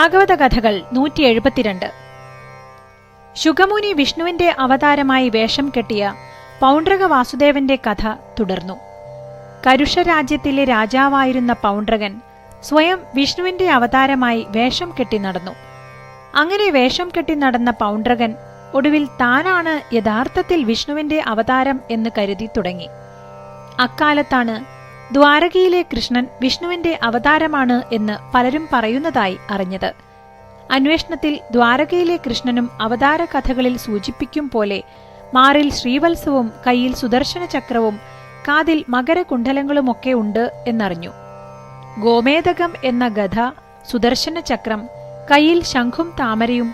ഭാഗവത കഥകൾ നൂറ്റി എഴുപത്തിരണ്ട് ശുഗമുനി വിഷ്ണുവിന്റെ അവതാരമായി വേഷം കെട്ടിയ പൗണ്ഡ്രക വാസുദേവന്റെ കഥ തുടർന്നു. കരുഷരാജ്യത്തിലെ രാജാവായിരുന്ന പൗണ്ഡ്രകൻ സ്വയം വിഷ്ണുവിന്റെ അവതാരമായി വേഷം കെട്ടി നടന്നു. അങ്ങനെ വേഷം കെട്ടി നടന്ന പൗണ്ഡ്രകൻ ഒടുവിൽ താനാണ് യഥാർത്ഥത്തിൽ വിഷ്ണുവിന്റെ അവതാരം എന്ന് കരുതി തുടങ്ങി. അക്കാലത്താണ് ദ്വാരകയിലെ കൃഷ്ണൻ വിഷ്ണുവിന്റെ അവതാരമാണ് എന്ന് പലരും പറയുന്നതായി അറിഞ്ഞത്. അന്വേഷണത്തിൽ ദ്വാരകയിലെ കൃഷ്ണനും അവതാര കഥകളിൽ സൂചിപ്പിക്കും പോലെ മാറിൽ ശ്രീവത്സവും കയ്യിൽ സുദർശന ചക്രവും കാതിൽ മകരകുണ്ഡലങ്ങളുമൊക്കെ ഉണ്ട് എന്നറിഞ്ഞു. ഗോമേതകം എന്ന ഗഥ സുദർശന ചക്രം കയ്യിൽ ശംഖും താമരയും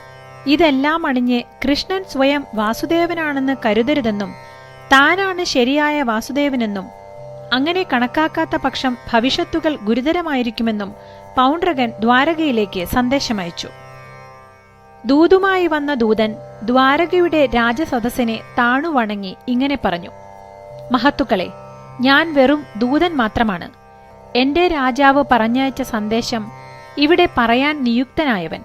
ഇതെല്ലാം അണിഞ്ഞ് കൃഷ്ണൻ സ്വയം വാസുദേവനാണെന്ന് കരുതരുതെന്നും താനാണ് ശരിയായ വാസുദേവനെന്നും അങ്ങനെ കണക്കാക്കാത്ത പക്ഷം ഭവിഷ്യത്തുകൾ ഗുരുതരമായിരിക്കുമെന്നും പൗണ്ട്രകൻ ദ്വാരകയിലേക്ക് സന്ദേശമയച്ചു. ദൂതുമായി വന്ന ദൂതൻ ദ്വാരകയുടെ രാജസദസ്സിനെ താണുവണങ്ങി ഇങ്ങനെ പറഞ്ഞു. മഹത്തുക്കളെ ഞാൻ വെറും ദൂതൻ മാത്രമാണ്. എന്റെ രാജാവ് പറഞ്ഞയച്ച സന്ദേശം ഇവിടെ പറയാൻ നിയുക്തനായവൻ.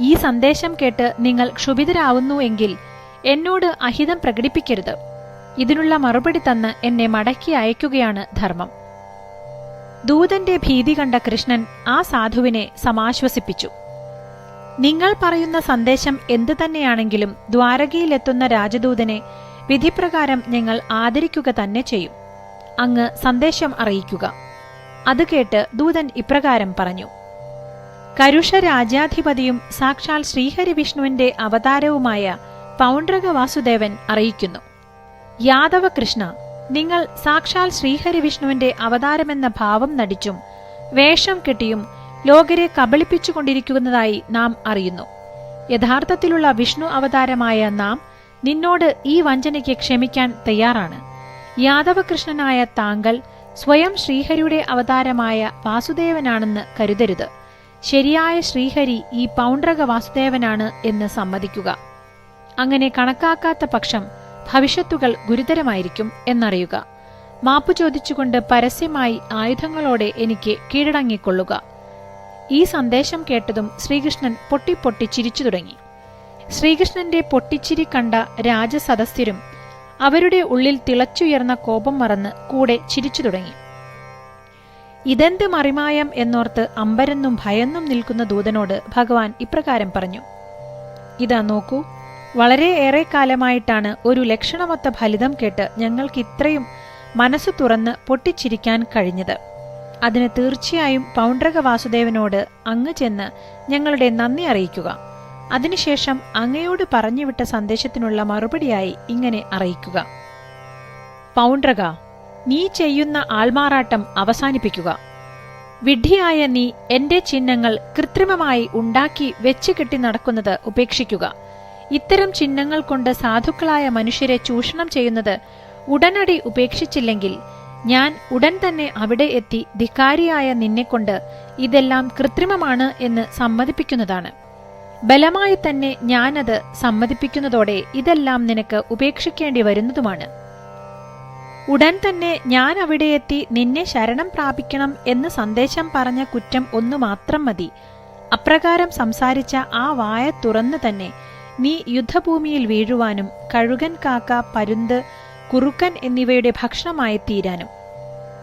ഈ സന്ദേശം കേട്ട് നിങ്ങൾ ക്ഷുഭിതരാവുന്നു എങ്കിൽ എന്നോട് അഹിതം പ്രകടിപ്പിക്കരുത്. ഇതിനുള്ള മറുപടി തന്ന് എന്നെ മടക്കി അയക്കുകയാണ് ധർമ്മം. ദൂതന്റെ ഭീതി കണ്ട കൃഷ്ണൻ ആ സാധുവിനെ സമാശ്വസിപ്പിച്ചു. നിങ്ങൾ പറയുന്ന സന്ദേശം എന്തു തന്നെയാണെങ്കിലും ദ്വാരകയിലെത്തുന്ന രാജദൂതനെ വിധിപ്രകാരം ഞങ്ങൾ ആദരിക്കുക തന്നെ ചെയ്യും. അങ്ങ് സന്ദേശം അറിയിക്കുക. അത് കേട്ട് ദൂതൻ ഇപ്രകാരം പറഞ്ഞു. കരുഷ രാജാധിപതിയും സാക്ഷാൽ ശ്രീഹരിവിഷ്ണുവിന്റെ അവതാരവുമായ പൗണ്ഡ്രക വാസുദേവൻ അറിയിക്കുന്നു. യാദവ കൃഷ്ണ നിങ്ങൾ സാക്ഷാൽ ശ്രീഹരിവിഷ്ണുവിന്റെ അവതാരമെന്ന ഭാവം നടിച്ചും വേഷം കെട്ടിയും ലോകരെ കബളിപ്പിച്ചുകൊണ്ടിരിക്കുന്നതായി നാം അറിയുന്നു. യഥാർത്ഥത്തിലുള്ള വിഷ്ണു അവതാരമായ നാം നിന്നോട് ഈ വഞ്ചനയ്ക്ക് ക്ഷമിക്കാൻ തയ്യാറാണ്. യാദവകൃഷ്ണനായ താങ്കൾ സ്വയം ശ്രീഹരിയുടെ അവതാരമായ വാസുദേവനാണെന്ന് കരുതരുത്. ശരിയായ ശ്രീഹരി ഈ പൗണ്ഡ്രക വാസുദേവനാണ് എന്ന് സമ്മതിക്കുക. അങ്ങനെ കണക്കാക്കാത്ത പക്ഷം ഭവിഷ്യത്തുകൾ ഗുരുതരമായിരിക്കും എന്നറിയുക. മാപ്പു ചോദിച്ചുകൊണ്ട് പരസ്യമായി ആയുധങ്ങളോടെ എനിക്ക് കീഴടങ്ങിക്കൊള്ളുക. ഈ സന്ദേശം കേട്ടതും ശ്രീകൃഷ്ണൻ പൊട്ടിപ്പൊട്ടി ചിരിച്ചു തുടങ്ങി. ശ്രീകൃഷ്ണന്റെ പൊട്ടിച്ചിരി കണ്ട രാജസദസ്യരും അവരുടെ ഉള്ളിൽ തിളച്ചുയർന്ന കോപം മറന്ന് കൂടെ ചിരിച്ചു തുടങ്ങി. ഇതെന്ത് മറിമായം എന്നോർത്ത് അമ്പരന്നും ഭയന്നും നിൽക്കുന്ന ദൂതനോട് ഭഗവാൻ ഇപ്രകാരം പറഞ്ഞു. ഇതാ നോക്കൂ വളരെ ഏറെ കാലമായിട്ടാണ് ഒരു ലക്ഷണമൊത്ത ഫലിതം കേട്ട് ഞങ്ങൾക്ക് ഇത്രയും മനസ്സ് തുറന്ന് പൊട്ടിച്ചിരിക്കാൻ കഴിഞ്ഞത്. അതിന് തീർച്ചയായും പൗണ്ഡ്രക വാസുദേവനോട് അങ്ങ് ചെന്ന് ഞങ്ങളുടെ നന്ദി അറിയിക്കുക. അതിനുശേഷം അങ്ങയോട് പറഞ്ഞുവിട്ട സന്ദേശത്തിനുള്ള മറുപടിയായി ഇങ്ങനെ അറിയിക്കുക. പൗണ്ഡ്രക നീ ചെയ്യുന്ന ആൾമാറാട്ടം അവസാനിപ്പിക്കുക. വിഡ്ഢിയായ നീ എന്റെ ചിഹ്നങ്ങൾ കൃത്രിമമായി ഉണ്ടാക്കി വെച്ച് കെട്ടി നടക്കുന്നത് ഉപേക്ഷിക്കുക. ഇത്തരം ചിഹ്നങ്ങൾ കൊണ്ട് സാധുക്കളായ മനുഷ്യരെ ചൂഷണം ചെയ്യുന്നത് ഉടനടി ഉപേക്ഷിച്ചില്ലെങ്കിൽ ഞാൻ ഉടൻ തന്നെ അവിടെ എത്തി ധിക്കാരിയായ നിന്നെക്കൊണ്ട് ഇതെല്ലാം കൃത്രിമമാണ് എന്ന് സമ്മതിപ്പിക്കുന്നതാണ്. ബലമായി തന്നെ ഞാനത് സമ്മതിപ്പിക്കുന്നതോടെ ഇതെല്ലാം നിനക്ക് ഉപേക്ഷിക്കേണ്ടി വരുന്നതുമാണ്. ഉടൻ തന്നെ ഞാൻ അവിടെ എത്തി നിന്നെ ശരണം പ്രാപിക്കണം എന്ന് സന്ദേശം പറഞ്ഞ കുറ്റം ഒന്നു മാത്രം മതി. അപ്രകാരം സംസാരിച്ച ആ വായ തുറന്നു തന്നെ നീ യുദ്ധഭൂമിയിൽ വീഴുവാനും കഴുകൻ കാക്ക പരുന്ത് കുറുക്കൻ എന്നിവയുടെ ഭക്ഷണമായി തീരാനും.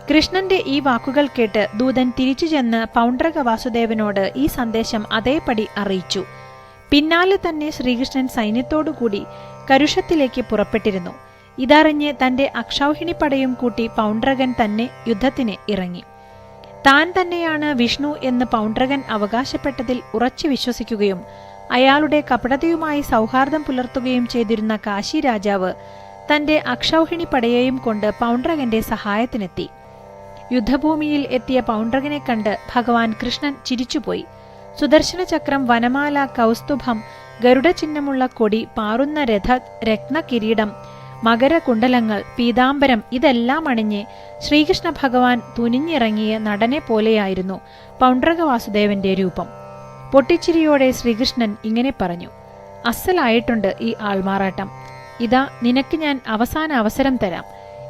കൃഷ്ണന്റെ ഈ വാക്കുകൾ കേട്ട് ദൂതൻ തിരിച്ചു ചെന്ന് പൗണ്ഡ്രക വാസുദേവനോട് ഈ സന്ദേശം അതേപടി അറിയിച്ചു. പിന്നാലെ തന്നെ ശ്രീകൃഷ്ണൻ സൈന്യത്തോടുകൂടി കരുഷത്തിലേക്ക് പുറപ്പെട്ടിരുന്നു. ഇതറിഞ്ഞ് തന്റെ അക്ഷൗഹിണിപ്പടയും കൂട്ടി പൗണ്ഡ്രകൻ തന്നെ യുദ്ധത്തിന് ഇറങ്ങി. താൻ തന്നെയാണ് വിഷ്ണു എന്ന് പൗണ്ഡ്രകൻ അവകാശപ്പെട്ടതിൽ ഉറച്ചു വിശ്വസിക്കുകയും അയാളുടെ കപടതയുമായി സൗഹാർദ്ദം പുലർത്തുകയും ചെയ്തിരുന്ന കാശി രാജാവ് തന്റെ അക്ഷൗഹിണി പടയെയും കൊണ്ട് പൗണ്ട്രകന്റെ സഹായത്തിനെത്തി. യുദ്ധഭൂമിയിൽ എത്തിയ പൗണ്ട്രകനെ കണ്ട് ഭഗവാൻ കൃഷ്ണൻ ചിരിച്ചുപോയി. സുദർശന ചക്രം വനമാല കൗസ്തുഭം ഗരുഡചിഹ്നമുള്ള കൊടി പാറുന്ന രഥ രത്നകിരീടം മകരകുണ്ടലങ്ങൾ പീതാംബരം ഇതെല്ലാം അണിഞ്ഞ് ശ്രീകൃഷ്ണ ഭഗവാൻ തുനിഞ്ഞിറങ്ങിയ നടനെ പോലെയായിരുന്നു പൗണ്ട്രക വാസുദേവന്റെ രൂപം. പൊട്ടിച്ചിരിയോടെ ശ്രീകൃഷ്ണൻ ഇങ്ങനെ പറഞ്ഞു അസലായിട്ടുണ്ട് ഈ ആൾമാറാട്ടം. ഇതാ നിനക്ക് ഞാൻ അവസാന അവസരം തരാം.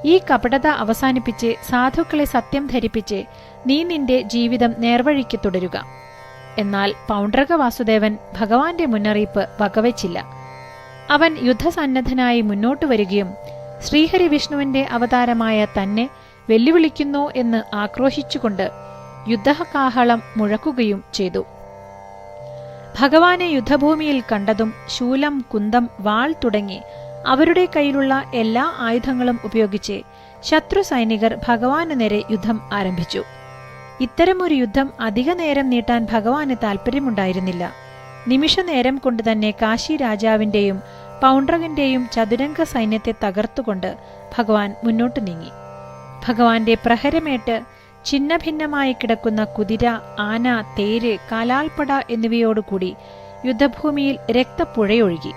ഈ കപടത അവസാനിപ്പിച്ച് സാധുക്കളെ സത്യം ധരിപ്പിച്ച് നീ നിന്റെ ജീവിതം നേർവഴിക്ക് തുടരുക. എന്നാൽ പൗണ്ഡ്രക വാസുദേവൻ ഭഗവാന്റെ മുന്നറിയിപ്പ് വകവച്ചില്ല. അവൻ യുദ്ധസന്നദ്ധനായി മുന്നോട്ടു വരികയും ശ്രീഹരി വിഷ്ണുവിന്റെ അവതാരമായ തന്നെ വെല്ലുവിളിക്കുന്നു എന്ന് ആക്രോശിച്ചുകൊണ്ട് യുദ്ധകാഹളം മുഴക്കുകയും ചെയ്തു. ഭഗവാനെ യുദ്ധഭൂമിയിൽ കണ്ടതും ശൂലം കുന്തം വാൾ തുടങ്ങി അവരുടെ കയ്യിലുള്ള എല്ലാ ആയുധങ്ങളും ഉപയോഗിച്ച് ശത്രു സൈനികർ ഭഗവാന് നേരെ യുദ്ധം ആരംഭിച്ചു. ഇത്തരമൊരു യുദ്ധം അധിക നേരം നീട്ടാൻ ഭഗവാന് താൽപ്പര്യമുണ്ടായിരുന്നില്ല. നിമിഷനേരം കൊണ്ട് തന്നെ കാശി രാജാവിന്റെയും പൗണ്ട്രകന്റെയും ചതുരംഗ സൈന്യത്തെ തകർത്തുകൊണ്ട് ഭഗവാൻ മുന്നോട്ട് നീങ്ങി. ഭഗവാന്റെ പ്രഹരമേറ്റ് ഛിന്നഭിന്നമായി കിടക്കുന്ന കുതിര ആന തേര് കാലാൽപ്പട എന്നിവയോടുകൂടി യുദ്ധഭൂമിയിൽ രക്തപ്പുഴയൊഴുകി.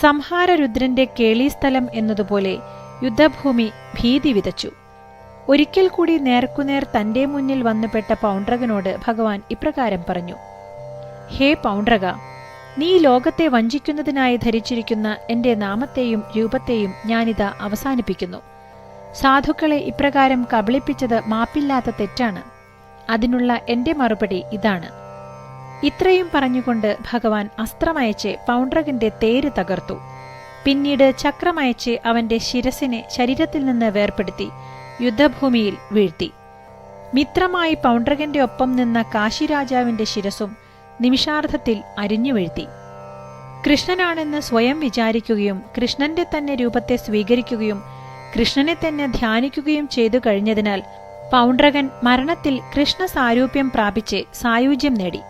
സംഹാരരുദ്രന്റെ കേളീസ്ഥലം എന്നതുപോലെ യുദ്ധഭൂമി ഭീതി വിതച്ചു. ഒരിക്കൽ കൂടി നേർക്കുനേർ തന്റെ മുന്നിൽ വന്നുപെട്ട പൗണ്ട്രകനോട് ഭഗവാൻ ഇപ്രകാരം പറഞ്ഞു ഹേ പൗണ്ട്രക നീ ലോകത്തെ വഞ്ചിക്കുന്നതിനായി ധരിച്ചിരിക്കുന്ന എന്റെ നാമത്തെയും രൂപത്തെയും ഞാനിതാ അവസാനിപ്പിക്കുന്നു. സാധുക്കളെ ഇപ്രകാരം കബളിപ്പിച്ചത് മാപ്പില്ലാത്ത തെറ്റാണ്. അതിനുള്ള എന്റെ മറുപടി ഇതാണ്. ഇത്രയും പറഞ്ഞുകൊണ്ട് ഭഗവാൻ അസ്ത്രമയച്ച് പൗണ്ട്രകന്റെ തേര് തകർത്തു. പിന്നീട് ചക്രമയച്ച് അവന്റെ ശിരസിനെ ശരീരത്തിൽ നിന്ന് വേർപ്പെടുത്തി യുദ്ധഭൂമിയിൽ വീഴ്ത്തി. മിത്രമായി പൗണ്ട്രകന്റെ ഒപ്പം നിന്ന കാശിരാജാവിന്റെ ശിരസും നിമിഷാർദ്ധത്തിൽ അരിഞ്ഞു വീഴ്ത്തി. കൃഷ്ണനാണെന്ന് സ്വയം വിചാരിക്കുകയും കൃഷ്ണന്റെ തന്നെ രൂപത്തെ സ്വീകരിക്കുകയും കൃഷ്ണനെ തന്നെ ധ്യാനിക്കുകയും ചെയ്തു കഴിഞ്ഞതിനാൽ പൗണ്ട്രകൻ മരണത്തിൽ കൃഷ്ണ സാരൂപ്യം പ്രാപിച്ച് സായുജ്യം നേടി.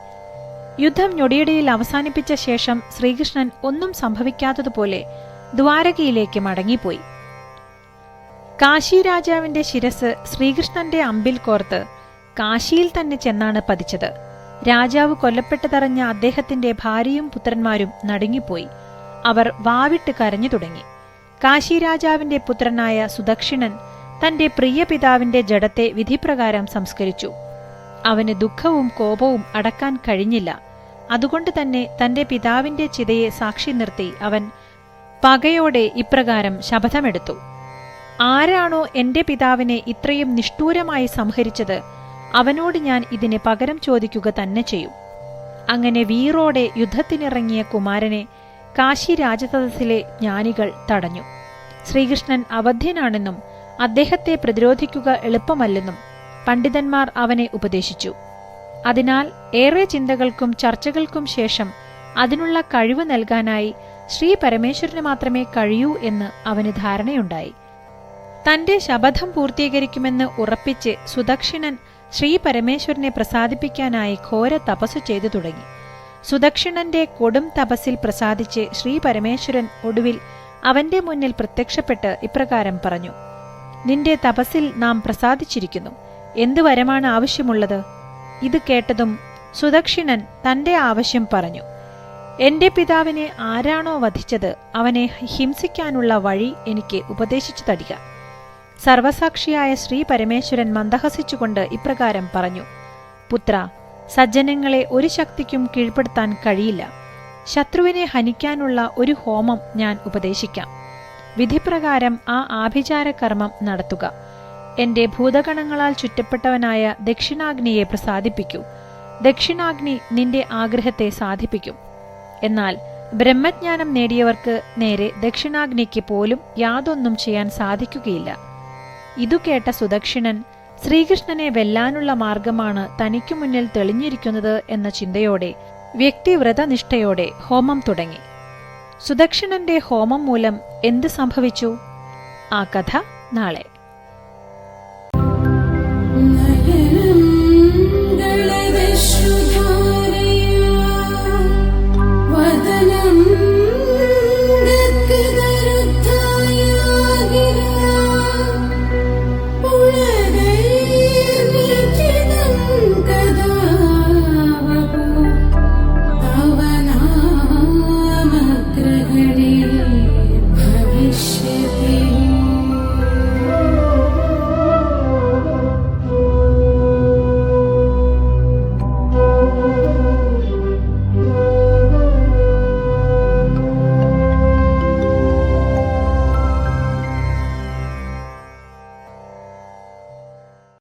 യുദ്ധം ഞൊടിയിടയിൽ അവസാനിപ്പിച്ച ശേഷം ശ്രീകൃഷ്ണൻ ഒന്നും സംഭവിക്കാത്തതുപോലെ ദ്വാരകയിലേക്ക് മടങ്ങിപ്പോയി. കാശി രാജാവിന്റെ ശിരസ് ശ്രീകൃഷ്ണന്റെ അമ്പിൽ കോർത്ത് കാശിയിൽ തന്നെ ചെന്നാണ് പതിച്ചത്. രാജാവ് കൊല്ലപ്പെട്ടതറിഞ്ഞ അദ്ദേഹത്തിന്റെ ഭാര്യയും പുത്രന്മാരും നടുങ്ങിപ്പോയി. അവർ വാവിട്ട് കരഞ്ഞു തുടങ്ങി. കാശി രാജാവിന്റെ പുത്രനായ സുദക്ഷിണൻ തന്റെ പ്രിയ പിതാവിന്റെ ജഡത്തെ വിധിപ്രകാരം സംസ്കരിച്ചു. അവന് ദുഃഖവും കോപവും അടക്കാൻ കഴിഞ്ഞില്ല. അതുകൊണ്ട് തന്നെ തന്റെ പിതാവിന്റെ ചിതയെ സാക്ഷി നിർത്തി അവൻ പകയോടെ ഇപ്രകാരം ശപഥമെടുത്തു. ആരാണോ എന്റെ പിതാവിനെ ഇത്രയും നിഷ്ഠൂരമായി സംഹരിച്ചത് അവനോട് ഞാൻ ഇതിന് പകരം ചോദിക്കുക തന്നെ ചെയ്യും. അങ്ങനെ വീറോടെ യുദ്ധത്തിനിറങ്ങിയ കുമാരനെ കാശി രാജസദസ്സിലെ ജ്ഞാനികൾ തടഞ്ഞു. ശ്രീകൃഷ്ണൻ അവധ്യനാണെന്നും അദ്ദേഹത്തെ പ്രതിരോധിക്കുക എളുപ്പമല്ലെന്നും പണ്ഡിതന്മാർ അവനെ ഉപദേശിച്ചു. അതിനാൽ ഏറെ ചിന്തകൾക്കും ചർച്ചകൾക്കും ശേഷം അതിനുള്ള കഴിവ് നൽകാനായി ശ്രീ പരമേശ്വരന് മാത്രമേ കഴിയൂ എന്ന് അവന് ധാരണയുണ്ടായി. തന്റെ ശപഥം പൂർത്തീകരിക്കുമെന്ന് ഉറപ്പിച്ച് സുദക്ഷിണൻ ശ്രീ പരമേശ്വരനെ പ്രസാദിപ്പിക്കാനായി ഘോര തപസ്സു ചെയ്തു തുടങ്ങി. സുദക്ഷിണന്റെ കൊടും തപസ്സിൽ പ്രസാദിച്ച് ശ്രീ പരമേശ്വരൻ ഒടുവിൽ അവന്റെ മുന്നിൽ പ്രത്യക്ഷപ്പെട്ട് ഇപ്രകാരം പറഞ്ഞു നിന്റെ തപസ്സിൽ നാം പ്രസാദിച്ചിരിക്കുന്നു. എന്തു വരമാണ് ആവശ്യമുള്ളത്? ഇത് കേട്ടതും സുദക്ഷിണൻ തന്റെ ആവശ്യം പറഞ്ഞു എന്റെ പിതാവിനെ ആരാണോ വധിച്ചത് അവനെ ഹിംസിക്കാനുള്ള വഴി എനിക്ക് ഉപദേശിച്ചു തരിക. സർവസാക്ഷിയായ ശ്രീ പരമേശ്വരൻ മന്ദഹസിച്ചുകൊണ്ട് ഇപ്രകാരം പറഞ്ഞു പുത്ര സജ്ജനങ്ങളെ ഒരു ശക്തിക്കും കീഴ്പ്പെടുത്താൻ കഴിയില്ല. ശത്രുവിനെ ഹനിക്കാനുള്ള ഒരു ഹോമം ഞാൻ ഉപദേശിക്കാം. വിധിപ്രകാരം ആ ആഭിചാര കർമ്മം നടത്തുക. എന്റെ ഭൂതഗണങ്ങളാൽ ചുറ്റപ്പെട്ടവനായ ദക്ഷിണാഗ്നിയെ പ്രസാദിപ്പിക്കൂ. ദക്ഷിണാഗ്നി നിന്റെ ആഗ്രഹത്തെ സാധിപ്പിക്കും. എന്നാൽ ബ്രഹ്മജ്ഞാനം നേടിയവർക്ക് നേരെ ദക്ഷിണാഗ്നിക്ക് പോലും യാതൊന്നും ചെയ്യാൻ സാധിക്കുകയില്ല. ഇതു കേട്ട സുദക്ഷിണൻ ശ്രീകൃഷ്ണനെ വെല്ലാനുള്ള മാർഗമാണ് തനിക്കു മുന്നിൽ തെളിഞ്ഞിരിക്കുന്നത് എന്ന ചിന്തയോടെ വ്യക്തിവ്രതനിഷ്ഠയോടെ ഹോമം തുടങ്ങി. സുദക്ഷിണന്റെ ഹോമം മൂലം എന്ത് സംഭവിച്ചു? ആ കഥ നാളെ.